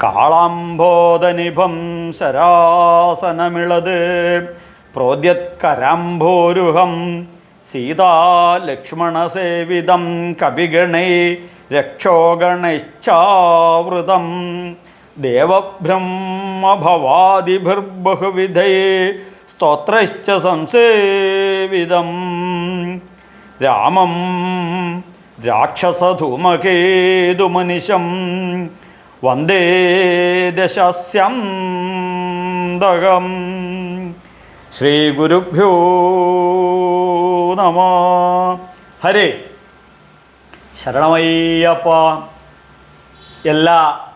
കാളാംബോധനിഭം ശരാസനമിളത് പ്രോദ്യത്കരാംഭോരുഹം സീതാലക്ഷ്മണസേവിതം കവിഗണൈ രക്ഷോഗണൈശ്ചാവൃതം ദേവബ്രഹ്മഭവാദിഭിർബഹുവിധൈ സ്തോത്രശ്ച സംസേവിതം. രാമം രാക്ഷസധൂമകേതുമനിശം വന്ദേ ദശസ്യം ദകം. ശ്രീ ഗുരുഭ്യോ നമ. ഹരേ. ശരണമയ്യപ്പ. എല്ലാ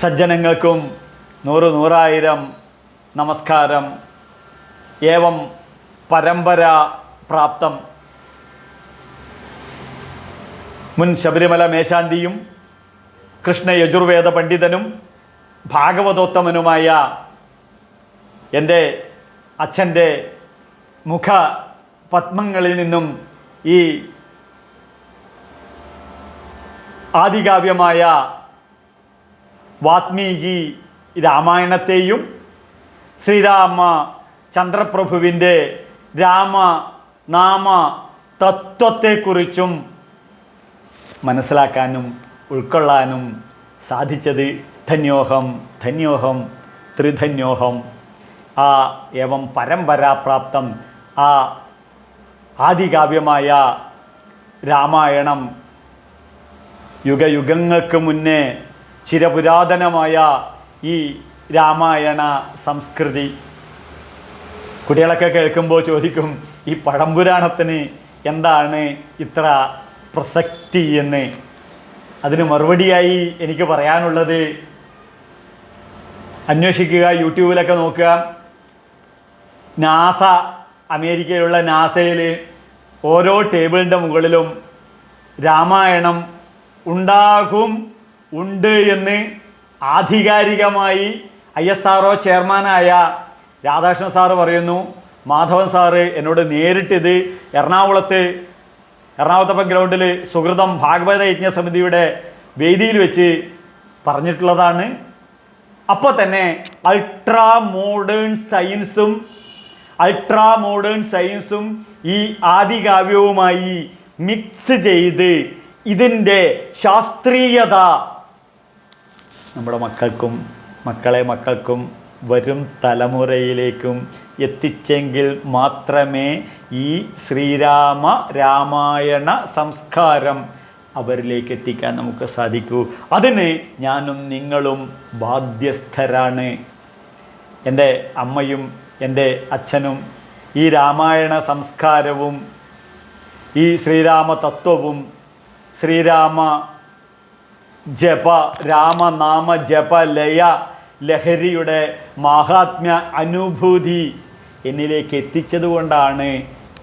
സജ്ജനങ്ങൾക്കും നൂറ് നൂറായിരം നമസ്കാരം. ഏവം പരമ്പര പ്രാപ്തം. മുൻ ശബരിമല മേശാന്തിയും കൃഷ്ണ യജുർവേദ പണ്ഡിതനും ഭാഗവതോത്തമനുമായ എന്റെ അച്ഛന്റെ മുഖ പത്മങ്ങളിൽ നിന്നും ഈ ആദികാവ്യമായ വാത്മീകി രാമായണത്തെയും ശ്രീരാമ ചന്ദ്രപ്രഭുവിന്റെ രാമ നാമ തത്വത്തെക്കുറിച്ചും മനസ്സിലാക്കാനും ഉൾക്കൊള്ളാനും സാധിച്ചത് ധന്യോഹം ധന്യോഹം ത്രിധന്യോഹം. ആ ഏവം പരമ്പരാപ്രാപ്തം ആ ആദികാവ്യമായ രാമായണം യുഗയുഗങ്ങൾക്ക് മുന്നേ ചിരപുരാതനമായ ഈ രാമായണ സംസ്കൃതി. കുട്ടികളൊക്കെ കേൾക്കുമ്പോൾ ചോദിക്കും ഈ പഴംപുരാണത്തിന് എന്താണ് ഇത്ര പ്രസക്തി എന്ന് അതിന് മറുപടിയായി എനിക്ക് പറയാനുള്ളത് അന്വേഷിക്കുക യൂട്യൂബിലൊക്കെ നോക്കുക. നാസ അമേരിക്കയിലുള്ള നാസയിൽ ഓരോ ടേബിളിന്റെ മുകളിലും രാമായണം ഉണ്ടാകും ഉണ്ട് എന്ന് ആധികാരികമായി ഐ എസ് ആർ ചെയർമാനായ രാധാകൃഷ്ണൻ സാറ് പറയുന്നു. മാധവൻ സാറ് എന്നോട് നേരിട്ട് ഇത് എറണാകുളത്ത് എറണാകുളത്തപ്പം ഗ്രൗണ്ടിൽ സുഹൃതം ഭാഗവത യജ്ഞ സമിതിയുടെ വേദിയിൽ വെച്ച് പറഞ്ഞിട്ടുള്ളതാണ്. അപ്പോൾ തന്നെ അൾട്രാ മോഡേൺ സയൻസും അൾട്രാ മോഡേൺ സയൻസും ഈ ആദികാവ്യവുമായി മിക്സ് ചെയ്ത് ഇതിന്റെ ശാസ്ത്രീയത നമ്മുടെ മക്കൾക്കും മക്കളെ മക്കൾക്കും വരും തലമുറയിലേക്കും എത്തിച്ചെങ്കിൽ മാത്രമേ ഈ ശ്രീരാമ രാമായണ സംസ്കാരം അവരിലേക്ക് എത്തിക്കാൻ നമുക്ക് സാധിക്കൂ. അതിന് ഞാനും നിങ്ങളും ബാധ്യസ്ഥരാണ്. എന്റെ അമ്മയും എന്റെ അച്ഛനും ഈ രാമായണ സംസ്കാരവും ഈ ശ്രീരാമ തത്വവും ശ്രീരാമ ജപ രാമനാമ ജപ ലയ ലഹരിയുടെ മാഹാത്മ്യ അനുഭൂതി എന്നിലേക്ക് എത്തിച്ചതുകൊണ്ടാണ്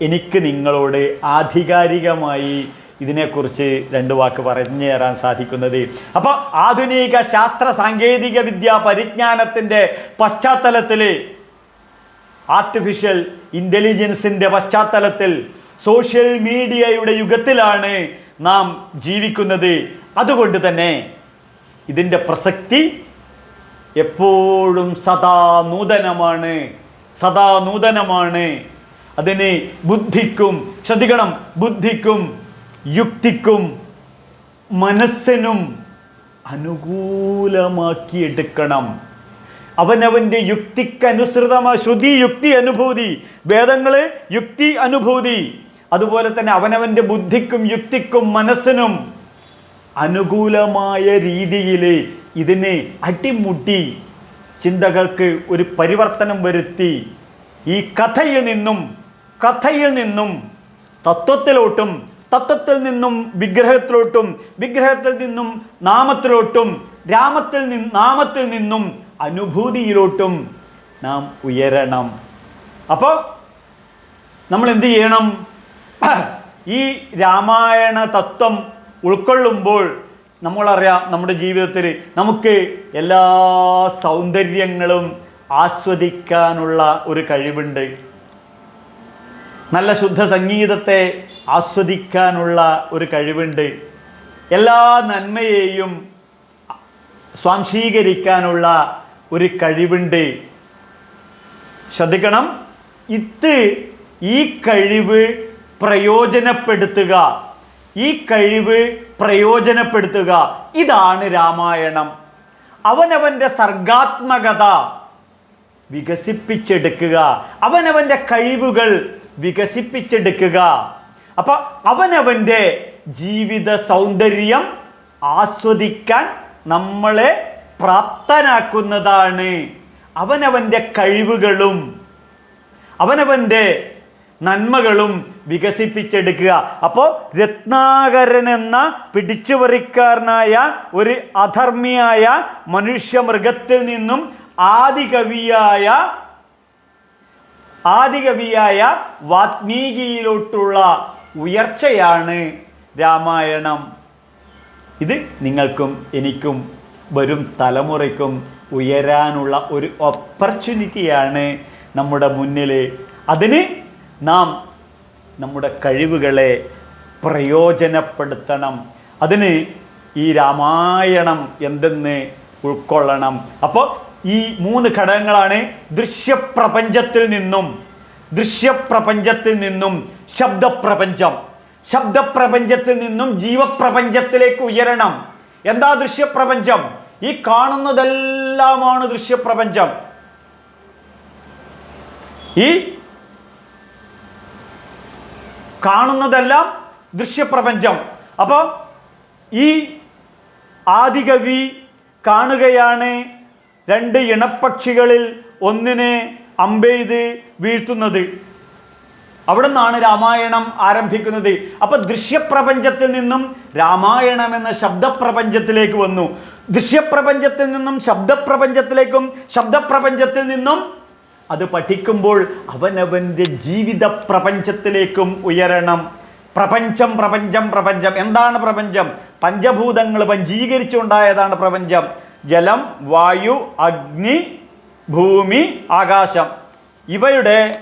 എനിക്ക് നിങ്ങളോട് ആധികാരികമായി ഇതിനെക്കുറിച്ച് രണ്ട് വാക്ക് പറഞ്ഞു തരാൻ സാധിക്കുന്നത്. അപ്പോൾ ആധുനിക ശാസ്ത്ര സാങ്കേതിക വിദ്യ പരിജ്ഞാനത്തിന്റെ പശ്ചാത്തലത്തിൽ ആർട്ടിഫിഷ്യൽ ഇന്റലിജൻസിന്റെ പശ്ചാത്തലത്തിൽ സോഷ്യൽ മീഡിയയുടെ യുഗത്തിലാണ് നാം ജീവിക്കുന്നത്. അതുകൊണ്ട് തന്നെ ഇതിന്റെ പ്രസക്തി എപ്പോഴും സദാ നൂതനമാണ് സദാ നൂതനമാണ്. അതിന് ബുദ്ധിക്കും ശ്രദ്ധിക്കണം ബുദ്ധിക്കും യുക്തിക്കും മനസ്സിനും അനുകൂലമാക്കിയെടുക്കണം. അവനവന്റെ യുക്തിക്കനുസൃതമായ ശ്രുതി യുക്തി അനുഭൂതി വേദങ്ങൾ യുക്തി അനുഭൂതി അതുപോലെ തന്നെ അവനവന്റെ ബുദ്ധിക്കും യുക്തിക്കും മനസ്സിനും അനുകൂലമായ രീതിയിൽ ഇതിനെ അടിമുടി ചിന്തകൾക്ക് ഒരു പരിവർത്തനം വരുത്തി ഈ കഥയിൽ നിന്നും കഥയിൽ നിന്നും തത്വത്തിലോട്ടും തത്വത്തിൽ നിന്നും വിഗ്രഹത്തിലോട്ടും വിഗ്രഹത്തിൽ നിന്നും നാമത്തിലോട്ടും രാമത്തിൽ നിന്ന് നാമത്തിൽ നിന്നും അനുഭൂതിയിലോട്ടും നാം ഉയരണം. അപ്പോൾ നമ്മൾ എന്ത് ചെയ്യണം? ഈ രാമായണ തത്വം ഉൾക്കൊള്ളുമ്പോൾ നമ്മളറിയാം നമ്മുടെ ജീവിതത്തിൽ നമുക്ക് എല്ലാ സൗന്ദര്യങ്ങളും ആസ്വദിക്കാനുള്ള ഒരു കഴിവുണ്ട്. നല്ല ശുദ്ധ സംഗീതത്തെ ആസ്വദിക്കാനുള്ള ഒരു കഴിവുണ്ട്. എല്ലാ നന്മയെയും സ്വാംശീകരിക്കാനുള്ള ഒരു കഴിവുണ്ട്. ശ്രദ്ധിക്കണം. ഇത് ഈ കഴിവ് പ്രയോജനപ്പെടുത്തുക. ഈ കഴിവ് പ്രയോജനപ്പെടുത്തുക. ഇതാണ് രാമായണം. അവനവന്റെ സർഗാത്മകത വികസിപ്പിച്ചെടുക്കുക. അവനവന്റെ കഴിവുകൾ വികസിപ്പിച്ചെടുക്കുക. അപ്പൊ അവനവന്റെ ജീവിത സൗന്ദര്യം ആസ്വദിക്കാൻ നമ്മളെ പ്രാപ്തനാക്കുന്നതാണ് അവനവന്റെ കഴിവുകളും. അവനവന്റെ നന്മകളും വികസിപ്പിച്ചെടുക്കുക. അപ്പോൾ രത്നാകരൻ എന്ന പിടിച്ചുപറിക്കാരനായ ഒരു അധർമ്മിയായ മനുഷ്യമൃഗത്തിൽ നിന്നും ആദികവിയായ ആദികവിയായ വാത്മീകിയിലോട്ടുള്ള ഉയർച്ചയാണ് രാമായണം. ഇത് നിങ്ങൾക്കും എനിക്കും വരും തലമുറയ്ക്കും ഉയരാനുള്ള ഒരു ഓപ്പർച്യൂണിറ്റിയാണ് നമ്മുടെ മുന്നിൽ അതിന് നാം നമ്മുടെ കഴിവുകളെ പ്രയോജനപ്പെടുത്തണം. അതിന് ഈ രാമായണം എന്തെന്ന് ഉൾക്കൊള്ളണം. അപ്പോൾ ഈ മൂന്ന് ഘടകങ്ങളാണ് ദൃശ്യപ്രപഞ്ചത്തിൽ നിന്നും ദൃശ്യപ്രപഞ്ചത്തിൽ നിന്നും ശബ്ദപ്രപഞ്ചം. ശബ്ദപ്രപഞ്ചത്തിൽ നിന്നും ജീവപ്രപഞ്ചത്തിലേക്ക് ഉയരണം. എന്താ ദൃശ്യപ്രപഞ്ചം? ഈ കാണുന്നതെല്ലാമാണ് ദൃശ്യപ്രപഞ്ചം. ഈ കാണുന്നതെല്ലാം ദൃശ്യപ്രപഞ്ചം. അപ്പോൾ ഈ ആദികവി കാണുകയാണ് രണ്ട് ഇണപ്പക്ഷികളിൽ ഒന്നിനെ അമ്പെയ്ത് വീഴ്ത്തുന്നത്. അവിടെ നിന്നാണ് രാമായണം ആരംഭിക്കുന്നത്. അപ്പൊ ദൃശ്യപ്രപഞ്ചത്തിൽ നിന്നും രാമായണം എന്ന ശബ്ദപ്രപഞ്ചത്തിലേക്ക് വന്നു. ദൃശ്യപ്രപഞ്ചത്തിൽ നിന്നും ശബ്ദപ്രപഞ്ചത്തിലേക്കും ശബ്ദപ്രപഞ്ചത്തിൽ നിന്നും അത് പഠിക്കുമ്പോൾ അവനവന്റെ ജീവിത പ്രപഞ്ചത്തിലേക്കും ഉയരണം. പ്രപഞ്ചം പ്രപഞ്ചം പ്രപഞ്ചം. എന്താണ് പ്രപഞ്ചം? പഞ്ചഭൂതങ്ങൾ പഞ്ചീകരിച്ചുണ്ടായതാണ് പ്രപഞ്ചം. ജലം വായു അഗ്നി ഭൂമി ആകാശം. ഇവയുടെ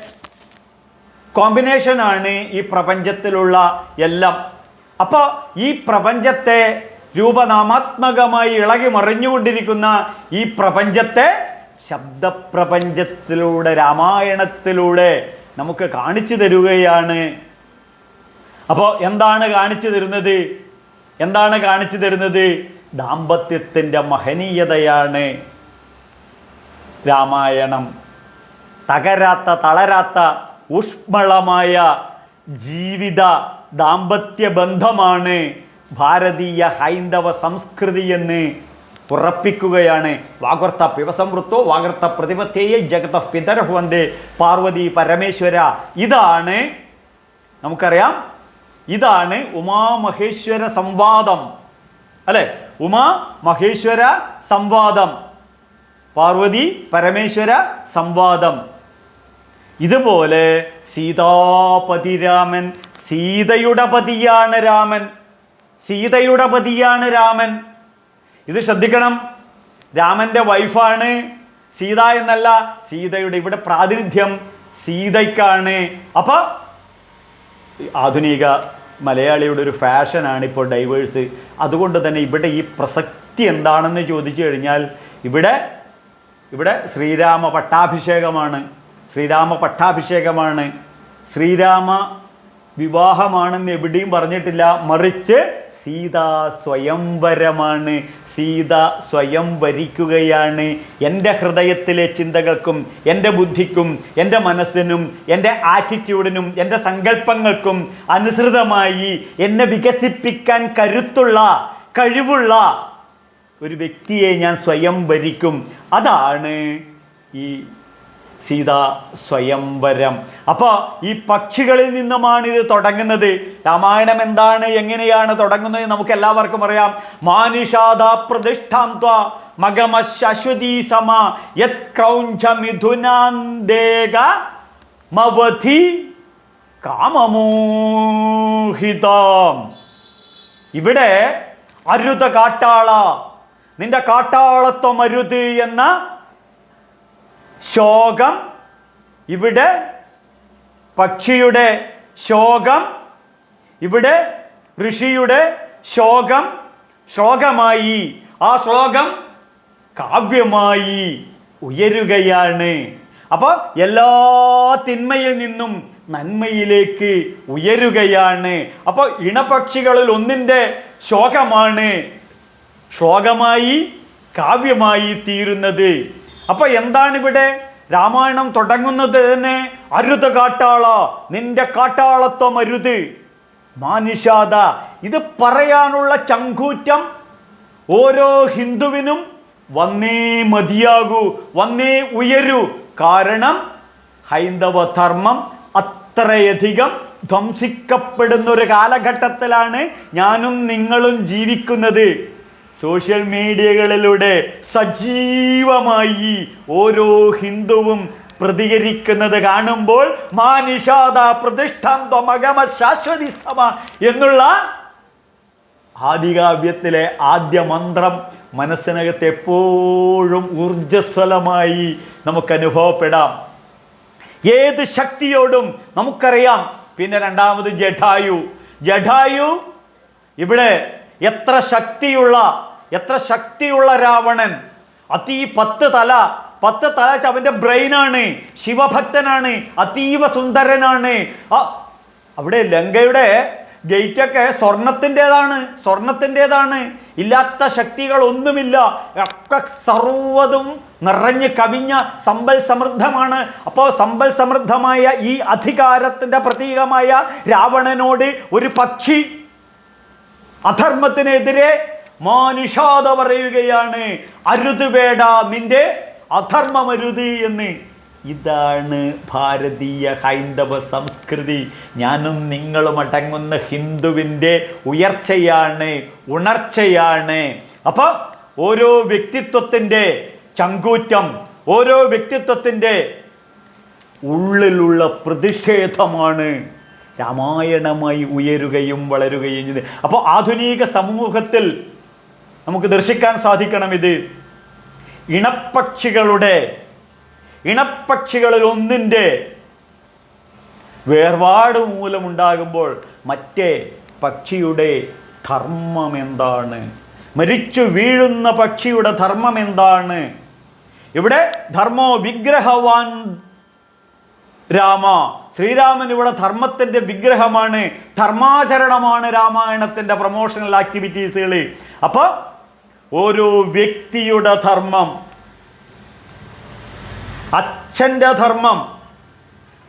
കോമ്പിനേഷനാണ് ഈ പ്രപഞ്ചത്തിലുള്ള എല്ലാം. അപ്പോൾ ഈ പ്രപഞ്ചത്തെ രൂപനാമാത്മകമായി ഇളകി മറിഞ്ഞുകൊണ്ടിരിക്കുന്ന ഈ പ്രപഞ്ചത്തെ ശബ്ദപ്രപഞ്ചത്തിലൂടെ രാമായണത്തിലൂടെ നമുക്ക് കാണിച്ചു തരുകയാണ്. അപ്പോൾ എന്താണ് കാണിച്ചു തരുന്നത്? എന്താണ് കാണിച്ചു തരുന്നത്? ദാമ്പത്യത്തിന്റെ മഹനീയതയാണ് രാമായണം. തകരാത്ത തളരാത്ത ഊഷ്മളമായ ജീവിത ദാമ്പത്യ ബന്ധമാണ് ഭാരതീയ ഹൈന്ദവ സംസ്കൃതി എന്ന് ഉറപ്പിക്കുകയാണ് വാഗർത്ത പിവസമൃത്തോ വാഗർത്ത പ്രതിപത്തേയ ജഗത പിതരഭവന്റെ പാർവതി പരമേശ്വര ഇതാണ് നമുക്കറിയാം. ഇതാണ് ഉമാമഹേശ്വര സംവാദം. അല്ലെ? ഉമാ മഹേശ്വര സംവാദം. പാർവതി പരമേശ്വര സംവാദം. ഇതുപോലെ സീതാപതി രാമൻ സീതയുടെ പതിയാണ് രാമൻ. സീതയുടെ പതിയാണ് രാമൻ. ഇത് ശ്രദ്ധിക്കണം. രാമന്റെ വൈഫാണ് സീത എന്നല്ല സീതയുടെ ഇവിടെ പ്രാതിനിധ്യം സീതയ്ക്കാണ്. അപ്പോൾ ആധുനിക മലയാളിയുടെ ഒരു ഫാഷനാണ് ഇപ്പോൾ ഡൈവേഴ്സ്. അതുകൊണ്ട് തന്നെ ഇവിടെ ഈ പ്രസക്തി എന്താണെന്ന് ചോദിച്ചു കഴിഞ്ഞാൽ ഇവിടെ ഇവിടെ ശ്രീരാമ പട്ടാഭിഷേകമാണ്. ശ്രീരാമ പട്ടാഭിഷേകമാണ്. ശ്രീരാമ വിവാഹമാണെന്ന് എവിടെയും പറഞ്ഞിട്ടില്ല. മറിച്ച് സീതാ സ്വയംവരമാണ്. സീത സ്വയം വരിക്കുകയാണ്. എന്റെ ഹൃദയത്തിലെ ചിന്തകൾക്കും എന്റെ ബുദ്ധിക്കും എന്റെ മനസ്സിനും എന്റെ ആറ്റിറ്റ്യൂഡിനും എന്റെ സങ്കല്പങ്ങൾക്കും അനുസൃതമായി എന്നെ വികസിപ്പിക്കാൻ കരുത്തുള്ള കഴിവുള്ള ഒരു വ്യക്തിയെ ഞാൻ സ്വയം വരിക്കും. അതാണ് ഈ സീത സ്വയംവരം. അപ്പോൾ ഈ പക്ഷികളിൽ നിന്നുമാണ് ഇത് തുടങ്ങുന്നത്. രാമായണം എന്താണ് എങ്ങനെയാണ് തുടങ്ങുന്നത് നമുക്ക് എല്ലാവർക്കും അറിയാം. മാനിഷാദ പ്രതിഷ്ഠാന്ത മകമ ശശ്വതി സമ യത് ക്രൗഞ്ച മിഥുനാന്തേക മവധി കാമമോഹിതം. ഇവിടെ അരുത കാട്ടാള നിന്റെ കാട്ടാളത്വം അരുത് എന്ന ശോകം ഇവിടെ പക്ഷിയുടെ ശോകം ഇവിടെ ഋഷിയുടെ ശോകം ശ്ലോകമായി. ആ ശ്ലോകം കാവ്യമായി ഉയരുകയാണ്. അപ്പോൾ എല്ലാ തിന്മയിൽ നിന്നും നന്മയിലേക്ക് ഉയരുകയാണ്. അപ്പോൾ ഇണപക്ഷികളിൽ ഒന്നിന്റെ ശോകമാണ്. ശ്ലോകമായി കാവ്യമായി തീരുന്നത്. അപ്പൊ എന്താണ് ഇവിടെ രാമായണം തുടങ്ങുന്നത് തന്നെ? അരുത് കാട്ടാള നിന്റെ കാട്ടാളത്വം അരുത്. മാനുഷാദ ഇത് പറയാനുള്ള ചങ്കൂറ്റം ഓരോ ഹിന്ദുവിനും വന്നേ മതിയാകൂ വന്നേ ഉയരൂ. കാരണം ഹൈന്ദവ ധർമ്മം അത്രയധികം ധ്വംസിക്കപ്പെടുന്ന ഒരു കാലഘട്ടത്തിലാണ് ഞാനും നിങ്ങളും ജീവിക്കുന്നത്. സോഷ്യൽ മീഡിയകളിലൂടെ സജീവമായി ഓരോ ഹിന്ദുവും പ്രതികരിക്കുന്നത് കാണുമ്പോൾ പ്രതിഷ്ഠാന്തോ മഗമ ശാശ്വതി സമ എന്നുള്ള ആദികാവ്യത്തിലെ ആദ്യ മന്ത്രം മനസ്സിനകത്ത് എപ്പോഴും ഊർജസ്വലമായി നമുക്ക് അനുഭവപ്പെടാം ഏത് ശക്തിയോടും നമുക്കറിയാം. പിന്നെ രണ്ടാമത് ജഡായു. ജഡായു ഇവിടെ എത്ര ശക്തിയുള്ള എത്ര ശക്തിയുള്ള രാവണൻ. അതി പത്ത് തല. പത്ത് തല അവന്റെ ബ്രെയിനാണ്. ശിവഭക്തനാണ്. അതീവ സുന്ദരനാണ്. അവിടെ ലങ്കയുടെ ഗേറ്റൊക്കെ സ്വർണത്തിന്റെതാണ്. സ്വർണത്തിന്റെതാണ്. ഇല്ലാത്ത ശക്തികൾ ഒന്നുമില്ല ഒക്കെ സർവതും നിറഞ്ഞ് കവിഞ്ഞ സമ്പൽ സമൃദ്ധമാണ്. അപ്പോൾ സമ്പൽ സമൃദ്ധമായ ഈ അധികാരത്തിന്റെ പ്രതീകമായ രാവണനോട് ഒരു പക്ഷി അധർമ്മത്തിനെതിരെ മാനുഷാത പറയുകയാണ് അരുത് വേട നിന്റെ അധർമ്മമരുത് എന്ന്. ഇതാണ് ഭാരതീയ ഹൈന്ദവ സംസ്കൃതി. ഞാനും നിങ്ങളും അടങ്ങുന്ന ഹിന്ദുവിന്റെ ഉയർച്ചയാണ് ഉണർച്ചയാണ്. അപ്പോൾ ഓരോ വ്യക്തിത്വത്തിന്റെ ചങ്കൂറ്റം ഓരോ വ്യക്തിത്വത്തിന്റെ ഉള്ളിലുള്ള പ്രതിഷേധമാണ് രാമായണമായി ഉയരുകയും വളരുകയും ചെയ്ത് അപ്പോൾ ആധുനിക സമൂഹത്തിൽ നമുക്ക് ദർശിക്കാൻ സാധിക്കണം ഇത്. ഇണപ്പക്ഷികളുടെ ഇണപ്പക്ഷികളിൽ ഒന്നിന്റെ വേർപാട് മൂലമുണ്ടാകുമ്പോൾ മറ്റേ പക്ഷിയുടെ ധർമ്മം എന്താണ്? മരിച്ചു വീഴുന്ന പക്ഷിയുടെ ധർമ്മം എന്താണ്? ഇവിടെ ധർമ്മോ വിഗ്രഹവാൻ രാമ. ശ്രീരാമൻ ഇവിടെ ധർമ്മത്തിന്റെ വിഗ്രഹമാണ്. ധർമാചരണമാണ് രാമായണത്തിന്റെ പ്രൊമോഷണൽ ആക്ടിവിറ്റീസുകൾ. അപ്പൊ ഓരോ വ്യക്തിയുടെ ധർമ്മം. അച്ഛന്റെ ധർമ്മം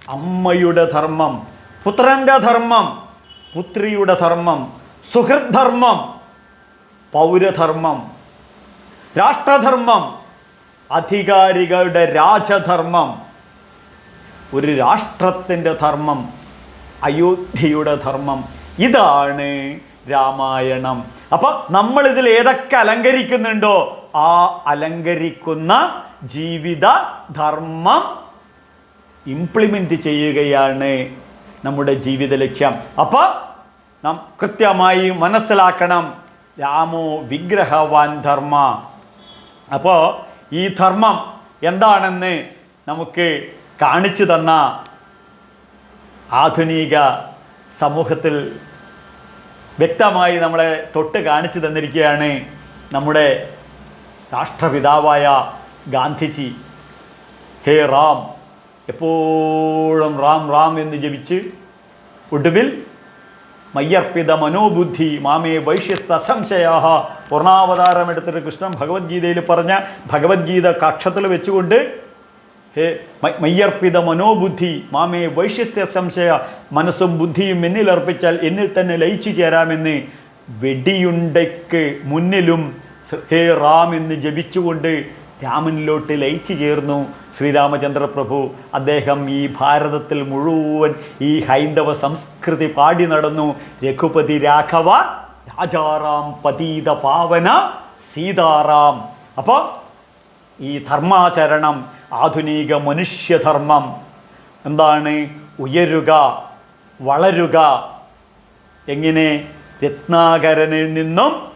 അമ്മയുടെ ധർമ്മം പുത്രന്റെ ധർമ്മം പുത്രിയുടെ ധർമ്മം സുഹൃദ്ധർമ്മം പൗരധർമ്മം രാഷ്ട്രധർമ്മം അധികാരികളുടെ രാജധർമ്മം ഒരു രാഷ്ട്രത്തിന്റെ ധർമ്മം അയോധ്യയുടെ ധർമ്മം. ഇതാണ് രാമായണം. അപ്പൊ നമ്മൾ ഇതിൽ ഏതൊക്കെ അലങ്കരിക്കുന്നുണ്ടോ ആ അലങ്കരിക്കുന്ന ജീവിത ധർമ്മം ഇംപ്ലിമെന്റ് ചെയ്യുകയാണ് നമ്മുടെ ജീവിത ലക്ഷ്യം. അപ്പോൾ നാം കൃത്യമായി മനസ്സിലാക്കണം. രാമോ വിഗ്രഹവാൻ ധർമ്മ. അപ്പോൾ ഈ ധർമ്മം എന്താണെന്ന് നമുക്ക് കാണിച്ചു തന്ന ആധുനിക സമൂഹത്തിൽ വ്യക്തമായി നമ്മളെ തൊട്ട് കാണിച്ചു തന്നിരിക്കുകയാണ് നമ്മുടെ രാഷ്ട്രപിതാവായ ഗാന്ധിജി. ഹേ റാം എപ്പോഴും റാം റാം എന്ന് ജപിച്ച് ഒടുവിൽ മയ്യർപ്പിത മനോബുദ്ധി മാമേ വൈശ്യ സസംശയാഹ പൂർണാവതാരം എടുത്തിട്ട് കൃഷ്ണൻ ഭഗവത്ഗീതയിൽ പറഞ്ഞ ഭഗവത്ഗീത കക്ഷത്തിൽ വെച്ചുകൊണ്ട് ഹേ മയ്യർപ്പിത മനോബുദ്ധി മാമേ വൈശ്യസ്യ സംശയ മനസ്സും ബുദ്ധിയും എന്നിൽ അർപ്പിച്ചാൽ എന്നിൽ തന്നെ ലയിച്ചു ചേരാമെന്ന് വെടിയുണ്ടയ്ക്ക് മുന്നിലും ഹേ റാം എന്ന് ജപിച്ചുകൊണ്ട് രാമനിലോട്ട് ലയിച്ചു ചേർന്നു. ശ്രീരാമചന്ദ്രപ്രഭു അദ്ദേഹം ഈ ഭാരതത്തിൽ മുഴുവൻ ഈ ഹൈന്ദവ സംസ്കൃതി പാടി നടന്നു. രഘുപതി രാഘവ രാജാറാം പതീത പാവന സീതാറാം. അപ്പോൾ ഈ ധർമാചരണം ആധുനിക മനുഷ്യധർമ്മം. എന്താണ്? ഉയരുക വളരുക. എങ്ങനെ? രത്നാകരനിൽ നിന്നും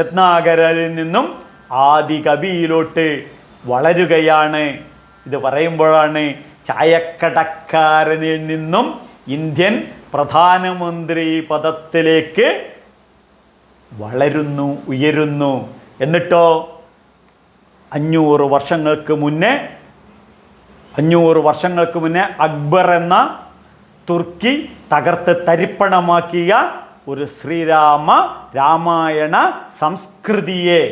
രത്നാകരനിൽ നിന്നും ആദി കവിയിലോട്ട് വളരുകയാണ്. ഇത് പറയുമ്പോഴാണ് ചായക്കടക്കാരനിൽ നിന്നും ഇന്ത്യൻ പ്രധാനമന്ത്രി പദത്തിലേക്ക് വളരുന്നു ഉയരുന്നു. എന്നിട്ടോ? അഞ്ഞൂറ് വർഷങ്ങൾക്ക് മുന്നേ അഞ്ഞൂറ് വർഷങ്ങൾക്ക് മുന്നേ അക്ബർ എന്ന തുർക്കി തകർത്ത് തരിപ്പണമാക്കിയ ഒരു ശ്രീരാമ രാമായണ സംസ്കൃതിയെ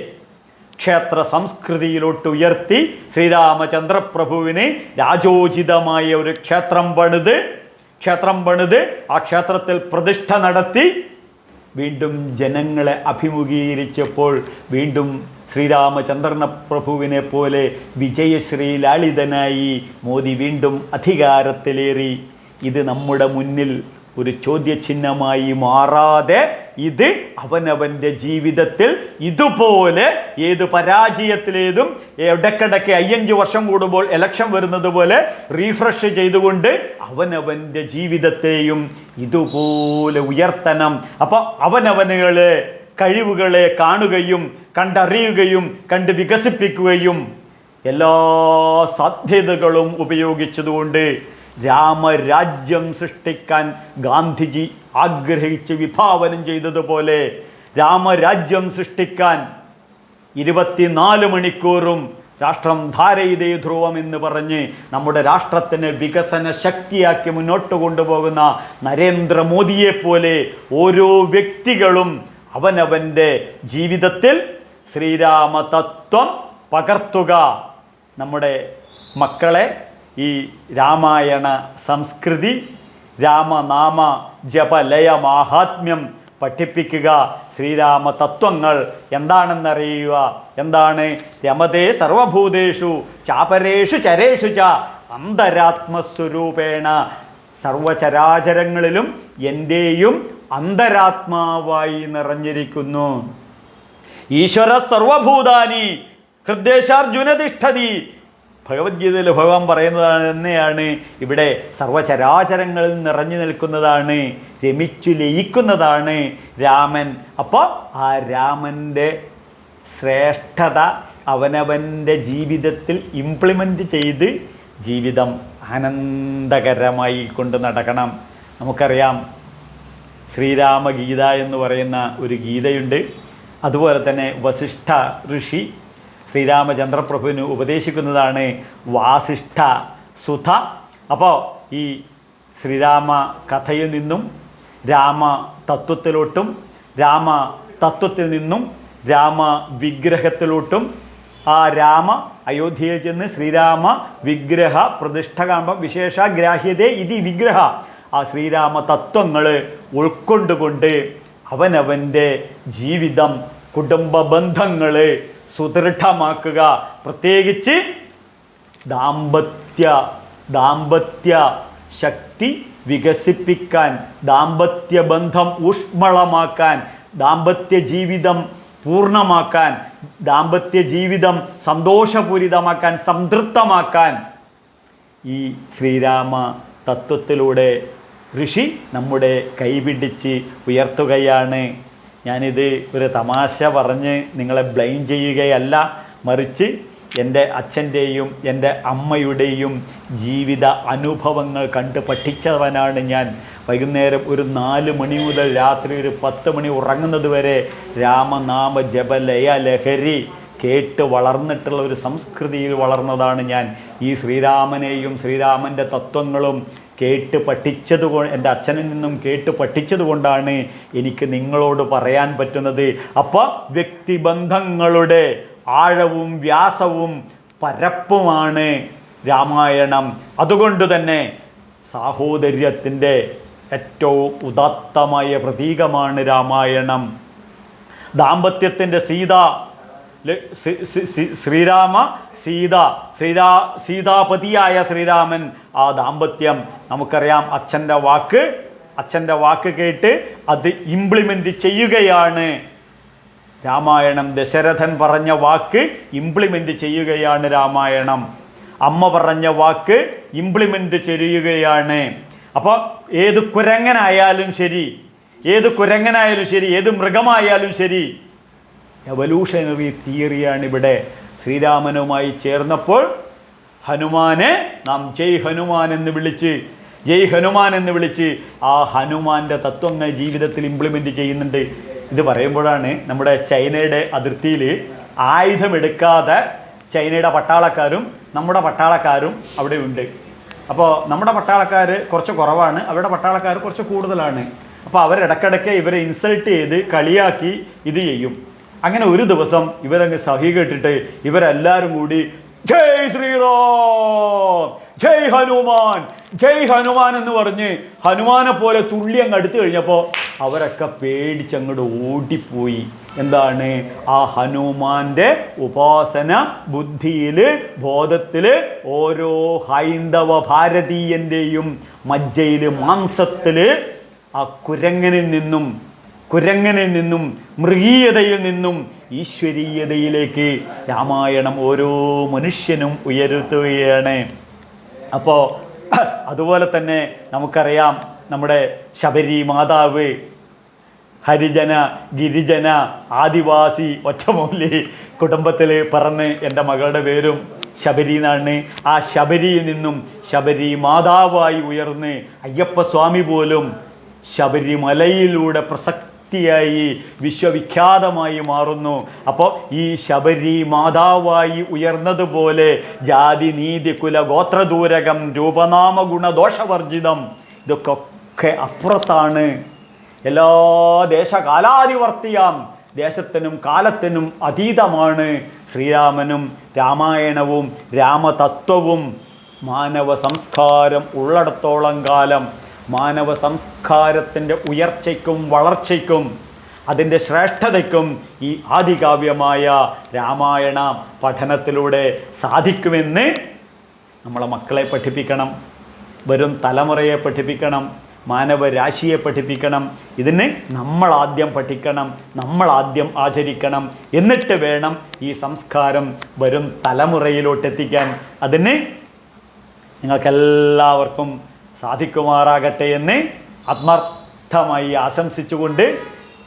ക്ഷേത്ര സംസ്കൃതിയിലോട്ട് ഉയർത്തി ശ്രീരാമചന്ദ്രപ്രഭുവിന് രാജോചിതമായ ഒരു ക്ഷേത്രം പണിത് ക്ഷേത്രം പണിത് ആ ക്ഷേത്രത്തിൽ പ്രതിഷ്ഠ നടത്തി വീണ്ടും ജനങ്ങളെ അഭിമുഖീകരിച്ചപ്പോൾ വീണ്ടും ശ്രീരാമചന്ദ്രന പ്രഭുവിനെ പോലെ വിജയശ്രീ ലാളിതനായി മോദി വീണ്ടും അധികാരത്തിലേറി. ഇത് നമ്മുടെ മുന്നിൽ ഒരു ചോദ്യചിഹ്നമായി മാറാതെ ഇത് അവനവന്റെ ജീവിതത്തിൽ ഇതുപോലെ ഏത് പരാജയത്തിലേതും ഇടയ്ക്കിടയ്ക്ക് അയ്യഞ്ച് വർഷം കൂടുമ്പോൾ ഇലക്ഷൻ വരുന്നത് പോലെ റീഫ്രഷ് ചെയ്തുകൊണ്ട് അവനവന്റെ ജീവിതത്തെയും ഇതുപോലെ ഉയർത്തണം. അപ്പം അവനവനുകളെ കഴിവുകളെ കാണുകയും കണ്ടറിയുകയും കണ്ട് വികസിപ്പിക്കുകയും എല്ലാ സാധ്യതകളും ഉപയോഗിച്ചതുകൊണ്ട് രാമരാജ്യം സൃഷ്ടിക്കാൻ ഗാന്ധിജി ആഗ്രഹിച്ച് വിഭാവനം ചെയ്തതുപോലെ രാമരാജ്യം സൃഷ്ടിക്കാൻ ഇരുപത്തിനാല് മണിക്കൂറും രാഷ്ട്രം ധാരയിതേ ധ്രുവം എന്ന് പറഞ്ഞ് നമ്മുടെ രാഷ്ട്രത്തിന് വികസന ശക്തിയാക്കി മുന്നോട്ട് കൊണ്ടുപോകുന്ന നരേന്ദ്രമോദിയെപ്പോലെ ഓരോ വ്യക്തികളും അവനവന്റെ ജീവിതത്തിൽ ശ്രീരാമതത്വം പകർത്തുക. നമ്മുടെ മക്കളെ ഈ രാമായണ സംസ്കൃതി രാമനാമ ജപലയ മാഹാത്മ്യം പഠിപ്പിക്കുക. ശ്രീരാമ തത്വങ്ങൾ എന്താണെന്നറിയുക? എന്താണ്? രമതേ സർവഭൂതേഷു ചാപരേഷു ചരേഷു ച അന്തരാത്മസ്വരൂപേണ. സർവചരാചരങ്ങളിലും എന്റെയും അന്തരാത്മാവായി നിറഞ്ഞിരിക്കുന്നു. ഈശ്വര സർവഭൂതാനി ഹൃദ്ദേശാർജുനതിഷ്ഠതി ഭഗവത്ഗീതയിൽ ഭഗവാൻ പറയുന്നതാണ് തന്നെയാണ് ഇവിടെ സർവചരാചരങ്ങളിൽ നിറഞ്ഞു നിൽക്കുന്നതാണ് രമിച്ചു ലയിക്കുന്നതാണ് രാമൻ. അപ്പോൾ ആ രാമന്റെ ശ്രേഷ്ഠത അവനവന്റെ ജീവിതത്തിൽ ഇംപ്ലിമെന്റ് ചെയ്ത് ജീവിതം ആനന്ദകരമായി കൊണ്ട് നടക്കണം. നമുക്കറിയാം ശ്രീരാമഗീത എന്ന് പറയുന്ന ഒരു ഗീതയുണ്ട്. അതുപോലെ തന്നെ വസിഷ്ഠ ഋഷി ശ്രീരാമചന്ദ്രപ്രഭുവിന് ഉപദേശിക്കുന്നതാണ് വാസിഷ്ഠ സുധ. അപ്പോൾ ഈ ശ്രീരാമ കഥയിൽ നിന്നും രാമ തത്വത്തിലോട്ടും രാമ തത്വത്തിൽ നിന്നും രാമ വിഗ്രഹത്തിലോട്ടും ആ രാമ അയോധ്യയിൽ ചെന്ന് ശ്രീരാമ വിഗ്രഹ പ്രതിഷ്ഠ കാണുമ്പോൾ വിശേഷഗ്രാഹ്യത ഇതി വിഗ്രഹ. ആ ശ്രീരാമ തത്വങ്ങൾ ഉൾക്കൊണ്ടുകൊണ്ട് അവനവന്റെ ജീവിതം കുടുംബ ബന്ധങ്ങൾ സുദൃഢമാക്കുക. പ്രത്യേകിച്ച് ദാമ്പത്യ ദാമ്പത്യ ശക്തി വികസിപ്പിക്കാൻ ദാമ്പത്യ ബന്ധം ഊഷ്മളമാക്കാൻ ദാമ്പത്യ ജീവിതം പൂർണമാക്കാൻ ദാമ്പത്യ ജീവിതം സന്തോഷപൂരിതമാക്കാൻ സംതൃപ്തമാക്കാൻ ഈ ശ്രീരാമ തത്വത്തിലൂടെ ഋഷി നമ്മുടെ കൈപിടിച്ച് ഉയർത്തുകയാണ്. ഞാനിത് ഒരു തമാശ പറഞ്ഞ് നിങ്ങളെ ബ്ലെയിം ചെയ്യുകയല്ല മറിച്ച് എന്റെ അച്ഛന്റെയും എന്റെ അമ്മയുടെയും ജീവിത അനുഭവങ്ങൾ കണ്ട് പഠിച്ചവനാണ് ഞാൻ. വൈകുന്നേരം ഒരു നാല് മണി മുതൽ രാത്രി ഒരു പത്ത് മണി ഉറങ്ങുന്നത് വരെ രാമനാമ ജപലയ ലഹരി കേട്ട് വളർന്നിട്ടുള്ള ഒരു സംസ്കൃതിയിൽ വളർന്നതാണ് ഞാൻ. ഈ ശ്രീരാമനെയും ശ്രീരാമന്റെ തത്വങ്ങളും കേട്ട് പഠിച്ചത് എന്റെ അച്ഛനിൽ നിന്നും കേട്ട് പഠിച്ചതുകൊണ്ടാണ് എനിക്ക് നിങ്ങളോട് പറയാൻ പറ്റുന്നത്. അപ്പോൾ വ്യക്തിബന്ധങ്ങളുടെ ആഴവും വ്യാസവും പരപ്പുമാണ് രാമായണം. അതുകൊണ്ട് തന്നെ സാഹോദര്യത്തിന്റെ ഏറ്റവും ഉദാത്തമായ പ്രതീകമാണ് രാമായണം. ദാമ്പത്യത്തിന്റെ സീത ശ്രീരാമ സീത ശ്രീരാ സീതാപതിയായ ശ്രീരാമൻ. ആ ദാമ്പത്യം നമുക്കറിയാം അച്ഛന്റെ വാക്ക്. അച്ഛന്റെ വാക്ക് കേട്ട് അത് ഇംപ്ലിമെന്റ് ചെയ്യുകയാണ്. രാമായണം ദശരഥൻ പറഞ്ഞ വാക്ക് ഇംപ്ലിമെന്റ് ചെയ്യുകയാണ് രാമായണം. അമ്മ പറഞ്ഞ വാക്ക് ഇംപ്ലിമെന്റ് ചെയ്യുകയാണ്. അപ്പോൾ ഏത് കുരങ്ങനായാലും ശരി ഏത് കുരങ്ങനായാലും ശരി ഏത് മൃഗമായാലും ശരി എവല്യൂഷണറി തിയറിയാണ് ഇവിടെ. ശ്രീരാമനുമായി ചേർന്നപ്പോൾ ഹനുമാനെ നാം ജയ് ഹനുമാൻ എന്ന് വിളിച്ച് ജയ് ഹനുമാൻ എന്ന് വിളിച്ച് ആ ഹനുമാന്റെ തത്വങ്ങൾ ജീവിതത്തിൽ ഇംപ്ലിമെന്റ് ചെയ്യുന്നുണ്ട്. ഇത് പറയുമ്പോഴാണ് നമ്മുടെ ചൈനയുടെ അതിർത്തിയിൽ ആയുധമെടുക്കാതെ ചൈനയുടെ പട്ടാളക്കാരും നമ്മുടെ പട്ടാളക്കാരും അവിടെ ഉണ്ട്. അപ്പോൾ നമ്മുടെ പട്ടാളക്കാർ കുറച്ച് കുറവാണ് അവരുടെ പട്ടാളക്കാർ കുറച്ച് കൂടുതലാണ്. അപ്പോൾ അവരിടക്കിടയ്ക്ക് ഇവരെ ഇൻസൾട്ട് ചെയ്ത് കളിയാക്കി ഇത് ചെയ്യും. അങ്ങനെ ഒരു ദിവസം ഇവരങ്ങ് സഹി കേട്ടിട്ട് ഇവരെല്ലാവരും കൂടി ജയ് ശ്രീറാം ജയ് ഹനുമാൻ ജയ് ഹനുമാൻ എന്ന് പറഞ്ഞ് ഹനുമാനെ പോലെ തുള്ളി അങ്ങ് അടുത്തു കഴിഞ്ഞപ്പോൾ അവരൊക്കെ പേടിച്ചങ്ങോട്ട് ഓടിപ്പോയി. എന്താണ്? ആ ഹനുമാന്റെ ഉപാസന ബുദ്ധിയിൽ ബോധത്തിൽ ഓരോ ഹൈന്ദവ ഭാരതീയന്റെയും മജ്ജയിൽ മാംസത്തിൽ ആ കുരങ്ങനിൽ നിന്നും കുരങ്ങനിൽ നിന്നും മൃഗീയതയിൽ നിന്നും ഈശ്വരീയതയിലേക്ക് രാമായണം ഓരോ മനുഷ്യനും ഉയർത്തുകയാണ് അപ്പോൾ അതുപോലെ തന്നെ നമുക്കറിയാം നമ്മുടെ ശബരി മാതാവ് ഹരിജന ഗിരിജന ആദിവാസി ഒറ്റമൂലി കുടുംബത്തിൽ പറന്ന് എന്റെ മകളുടെ പേരും ശബരി എന്നാണ്. ആ ശബരിയിൽ നിന്നും ശബരി മാതാവായി ഉയർന്ന് അയ്യപ്പസ്വാമി പോലും ശബരിമലയിലൂടെ പ്രസക്തിയായി വിശ്വവിഖ്യാതമായി മാറുന്നു. അപ്പോൾ ഈ ശബരി മാതാവായി ഉയർന്നതുപോലെ ജാതി നീതി കുല ഗോത്രദൂരകം രൂപനാമ ഗുണദോഷവർജിതം ഇതൊക്കെ അപ്പുറത്താണ്. എല്ലാ ദേശകാലാധിവർത്തിയാം. ദേശത്തിനും കാലത്തിനും അതീതമാണ്. ശ്രീരാമനും രാമായണവും രാമതത്വവും മാനവ സംസ്കാരം ഉള്ളിടത്തോളം കാലം മാനവ സംസ്കാരത്തിന്റെ ഉയർച്ചയ്ക്കും വളർച്ചയ്ക്കും അതിന്റെ ശ്രേഷ്ഠതയ്ക്കും ഈ ആദികാവ്യമായ രാമായണ പഠനത്തിലൂടെ സാധിക്കുമെന്ന് നമ്മളെ മക്കളെ പഠിപ്പിക്കണം വരും തലമുറയെ പഠിപ്പിക്കണം മാനവരാശിയെ പഠിപ്പിക്കണം ഇതിന് നമ്മളാദ്യം പഠിക്കണം നമ്മളാദ്യം ആചരിക്കണം എന്നിട്ട് വേണം ഈ സംസ്കാരം വരും തലമുറയിലോട്ട് എത്തിക്കാൻ അതിന് നിങ്ങൾക്കെല്ലാവർക്കും സാധിക്കുമാറാകട്ടെ എന്ന് ആത്മാർത്ഥമായി ആശംസിച്ചുകൊണ്ട്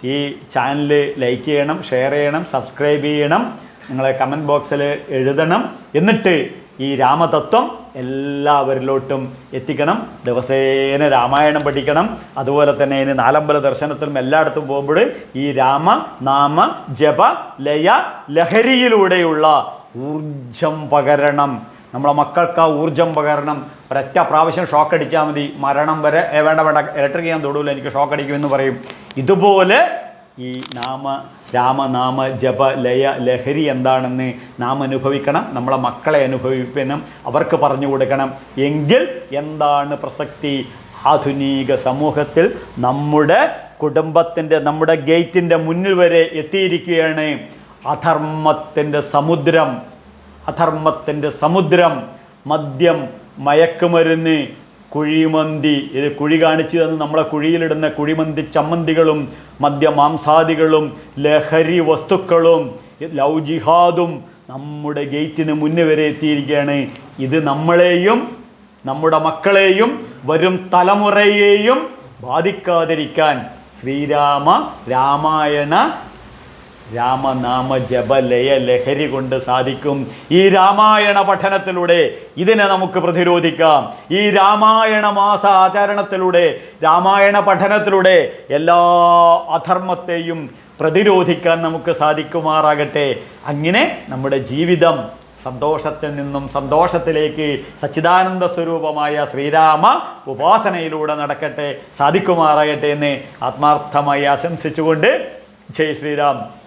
ഈ ചാനൽ ലൈക്ക് ചെയ്യണം ഷെയർ ചെയ്യണം സബ്സ്ക്രൈബ് ചെയ്യണം നിങ്ങളെ കമന്റ് ബോക്സിൽ എഴുതണം എന്നിട്ട് ഈ രാമതത്വം എല്ലാവരിലോട്ടും എത്തിക്കണം. ദിവസേന രാമായണം പഠിക്കണം. അതുപോലെ തന്നെ ഇനി നാലമ്പല ദർശനത്തിലും എല്ലായിടത്തും പോകുമ്പോൾ ഈ രാമ നാമ ജപ ലയ ലഹരിയിലൂടെയുള്ള ഊർജം പകരണം. നമ്മളെ മക്കൾക്ക് ആ ഊർജം പകരണം. ഒരൊറ്റ പ്രാവശ്യം ഷോക്ക് അടിച്ചാൽ മതി. മരണം വരെ "ഏ, വേണ്ട വേണ്ട ഇലക്ട്രിക് ചെയ്യാൻ തൊടൂല. എനിക്ക് ഷോക്ക് അടിക്കുമെന്ന് പറയും. ഇതുപോലെ ഈ നാമ രാമനാമ ജപ ലയ ലഹരി എന്താണെന്ന് നാം അനുഭവിക്കണം. നമ്മളെ മക്കളെ അനുഭവിക്കണം. അവർക്ക് പറഞ്ഞു കൊടുക്കണം. എങ്കിൽ എന്താണ് പ്രസക്തി? ആധുനിക സമൂഹത്തിൽ നമ്മുടെ കുടുംബത്തിന്റെ നമ്മുടെ ഗേറ്റിന്റെ മുന്നിൽ വരെ എത്തിയിരിക്കുകയാണ് അധർമ്മത്തിന്റെ സമുദ്രം. അധർമ്മത്തിന്റെ സമുദ്രം മദ്യം മയക്കുമരുന്ന് കുഴിമന്തി ഇത് കുഴി കാണിച്ചു തന്ന് നമ്മളെ കുഴിയിലിടുന്ന കുഴിമന്തി ചമ്മന്തികളും മദ്യമാംസാദികളും ലഹരി വസ്തുക്കളും ലൗജിഹാദും ജിഹാദും നമ്മുടെ ഗേറ്റിന് മുന്നേ വരെ എത്തിയിരിക്കുകയാണ്. ഇത് നമ്മളെയും നമ്മുടെ മക്കളെയും വരും തലമുറയെയും ബാധിക്കാതിരിക്കാൻ ശ്രീരാമ രാമായണ രാമനാമ ജപലയ ലഹരി കൊണ്ട് സാധിക്കും. ഈ രാമായണ പഠനത്തിലൂടെ ഇതിനെ നമുക്ക് പ്രതിരോധിക്കാം. ഈ രാമായണ മാസ ആചരണത്തിലൂടെ രാമായണ പഠനത്തിലൂടെ എല്ലാ അധർമ്മത്തെയും പ്രതിരോധിക്കാൻ നമുക്ക് സാധിക്കുമാറാകട്ടെ. അങ്ങനെ നമ്മുടെ ജീവിതം സന്തോഷത്തിൽ നിന്നും സന്തോഷത്തിലേക്ക് സച്ചിദാനന്ദ സ്വരൂപമായ ശ്രീരാമ ഉപാസനയിലൂടെ നടക്കട്ടെ സാധിക്കുമാറാകട്ടെ എന്ന് ആത്മാർത്ഥമായി ആശംസിച്ചുകൊണ്ട് ജയ് ശ്രീരാം.